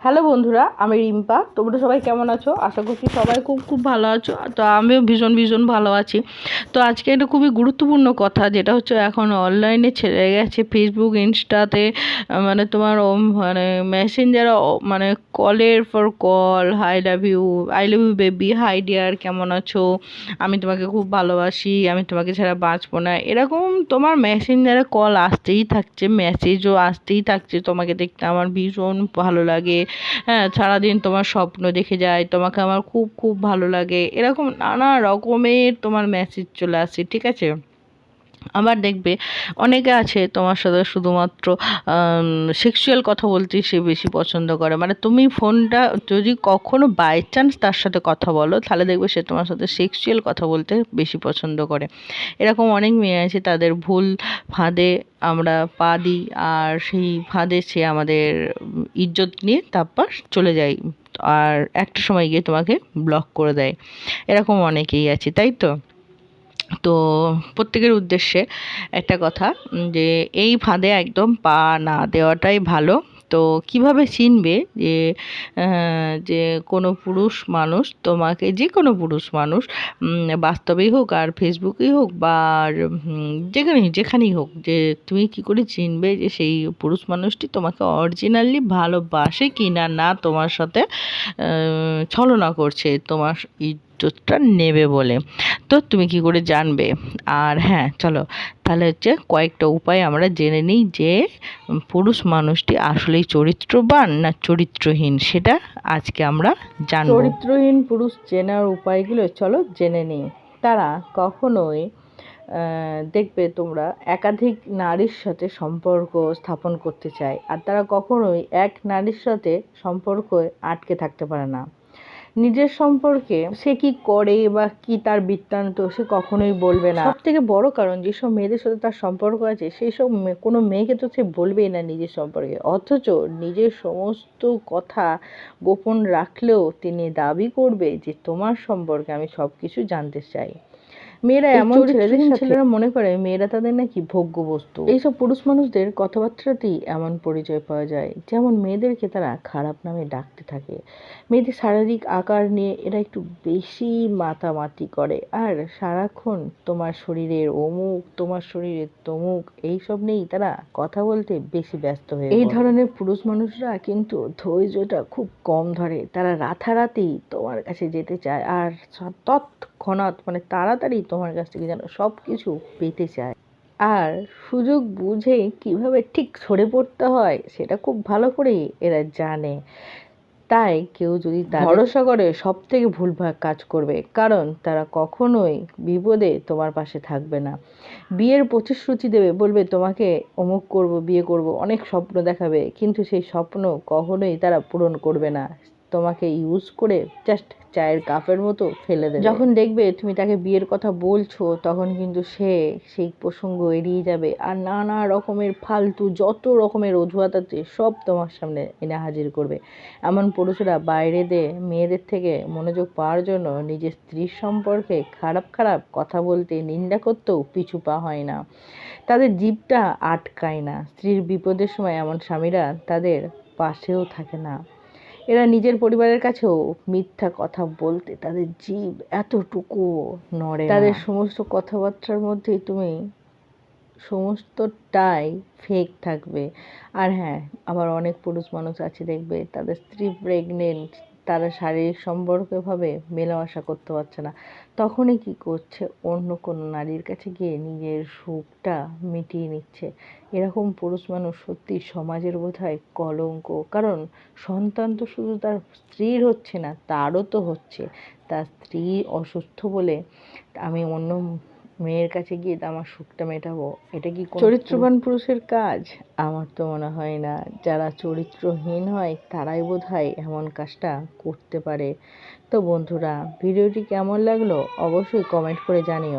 Hello বন্ধুরা, আমি রিম্পা। তোমরা সবাই কেমন আছো? আশা করছি সবাই খুব খুব ভালো আছো তো আমিও ভীষণ ভীষণ ভালো আছি। তো আজকে একটা খুবই গুরুত্বপূর্ণ কথা, যেটা হচ্ছে এখন অনলাইনে ছেড়ে গেছে ফেসবুক ইনস্টাতে মানে তোমার মানে মেসেঞ্জার মানে কলের for call hi love you I love you baby hi dear কেমন আছো? আমি তোমাকে খুব ভালোবাসি, আমি তোমাকে ছাড়া বাঁচবো না। এরকম তোমার মেসেঞ্জারে কল আসতেই থাকছে মেসেজও আসতেই থাকছে। তোমাকে দেখতে আমার ভীষণ ভালো লাগে। হ্যাঁ সারাদিন তোমার স্বপ্ন দেখে যায় তোমাকে আমার খুব খুব ভালো লাগে। এরকম নানা রকমের তোমার মেসেজ চলে আসে, ঠিক আছে? আবার দেখবে অনেকে আছে তোমার সাথে শুধুমাত্র সেক্সুয়াল কথা বলতে সে বেশি পছন্দ করে। মানে তুমি ফোনটা যদি কখনো বাই চান্স তার সাথে কথা বলো, তাহলে দেখবে সে তোমার সাথে সেক্সুয়াল কথা বলতে বেশি পছন্দ করে। এরকম অনেক মেয়ে আছে, তাদের ভুল ফাঁদে আমরা পা দিই আর সেই ফাঁদে সে আমাদের ইজ্জত নিয়ে তারপর চলে যায় আর একটা সময় গিয়ে তোমাকে ব্লক করে দেয়। এরকম অনেকেই আছে, তাই তো? তো প্রত্যেকের উদ্দেশ্যে একটা কথা যে এই ফাঁদে একদম পা না দেওয়াটাই ভালো। তো কীভাবে চিনবে যে যে কোনো পুরুষ মানুষ তোমাকে, যে কোনো পুরুষ মানুষ বাস্তবেই হোক আর ফেসবুকেই হোক বা যেখানেই যেখানেই হোক, যে তুমি কি করে চিনবে যে সেই পুরুষ মানুষটি তোমাকে অরিজিনালি ভালোবাসে কি না না তোমার সাথে ছলনা করছে, তোমার ইজ্জতটা নেবে বলে। তো তুমি কি করে জানবে? আর হ্যাঁ চলো। তাহলে হচ্ছে কয়েকটা উপায় আমরা জেনে নিই যে পুরুষ মানুষটি আসলেই চরিত্রবান না চরিত্রহীন, সেটা আজকে আমরা জানব। চরিত্রহীন পুরুষ চেনার উপায়গুলো চলো জেনে নিই। তারা কখনোই দেখবে তোমরা একাধিক নারীর সাথে সম্পর্ক স্থাপন করতে চায়, আর তারা কখনোই এক নারীর সাথে সম্পর্ক আটকে থাকতে পারে না। নিজের সম্পর্কে সে কি করে বা কি তার বৃত্তান্ত সে কখনোই বলবে না। সব থেকে বড় কারণ যেসব মেয়েদের সাথে তার সম্পর্ক আছে সেই সব কোনো মেয়েকে তো সে বলবেই না নিজের সম্পর্কে। অথচ নিজের সমস্ত কথা গোপন রাখলেও তিনি দাবি করবে যে তোমার সম্পর্কে আমি সব কিছু জানতে চাই। মেয়েরা এমন ছেলেদের ছেলেরা মনে করে মেয়েরা তাদের নাকি ভোগ্য বস্তু। এইসব পুরুষ মানুষদের কথাবার্তাতেই এমন পরিচয় পাওয়া যায় যেমন মেয়েদেরকে তারা খারাপ নামে ডাকতে থাকে। মেয়েদের শারীরিক আকার নিয়ে এরা একটু বেশি মাতামাতি করে। আর সারাক্ষণ তোমার শরীরের অমুক তোমার শরীরের তমুক এইসব নিয়েই তারা কথা বলতে বেশি ব্যস্ত হয়ে এই ধরনের পুরুষ মানুষরা কিন্তু ধৈর্যটা খুব কম ধরে। তারা রাতারাতি তোমার কাছে যেতে চায় আর স- তৎক্ষণাৎ মানে তাড়াতাড়ি তোমার কাছ থেকে যেন সব কিছু পেতে চায়। আর সুযোগ বুঝে কীভাবে ঠিক সরে পড়তে হয়, সেটা খুব ভালো করেই এরা জানে। তাই কেউ যদি ভরসা করে সব থেকে ভুলভাল কাজ করবে, কারণ তারা কখনোই বিপদে তোমার পাশে থাকবে না। বিয়ের প্রতিশ্রুতি দেবে, বলবে, তোমাকে অমুক করব, বিয়ে করব, অনেক স্বপ্ন দেখাবে, কিন্তু সেই স্বপ্ন কখনোই তারা পূরণ করবে না। তোমাকে ইউজ করে জাস্ট চায়ের কাপের মতো ফেলে দেবে। যখন দেখবে তুমি তাকে বিয়ের কথা বলছো, তখন কিন্তু সে সেই প্রসঙ্গ এড়িয়ে যাবে আর নানা রকমের ফালতু, যত রকমের অজুহাত আছে, সব তোমার সামনে এনে হাজির করবে। এমন পুরুষরা বাইরে দে, মেয়েদের থেকে মনোযোগ পাওয়ার জন্য নিজের স্ত্রীর সম্পর্কে খারাপ খারাপ কথা বলতে নিন্দা করতেও পিছু পা হয় না। তাদের জীবটা আটকায় না। স্ত্রীর বিপদের সময় এমন স্বামীরা তাদের পাশেও থাকে না। এরা নিজের পরিবারের কাছেও মিথ্যা কথা বলতে তাদের জীব এতটুকু নড়ে তাদের সমস্ত কথাবার্তার মধ্যে তুমি সমস্তটাই ফেক থাকবে। আর হ্যাঁ আবার অনেক পুরুষ মানুষ আছে দেখবে তাদের স্ত্রী প্রেগনেন্ট তারা শারীরিক সম্পর্কভাবে মেলামেশা করতে পারছে না। তখনই কি করছে? অন্য কোনো নারীর কাছে গিয়ে নিজের সুখটা মিটিয়ে নিচ্ছে। এরকম পুরুষ মানুষ সত্যি সমাজের বোধহয় কলঙ্ক। কারণ সন্তান তো শুধু তার স্ত্রীর হচ্ছে না, তারও তো হচ্ছে। তার স্ত্রী অসুস্থ বলে আমি অন্য মেয়ের কাছে গিয়ে আমার সুখটা মেটাবো। এটা কি চরিত্রবান পুরুষের কাজ? আমার তো মনে হয় না। যারা চরিত্রহীন হয়, তারাই বোধ হয় এমন কাজটা করতে পারে। তো বন্ধুরা, ভিডিওটি কেমন লাগল? অবশ্যই কমেন্ট করে জানিও।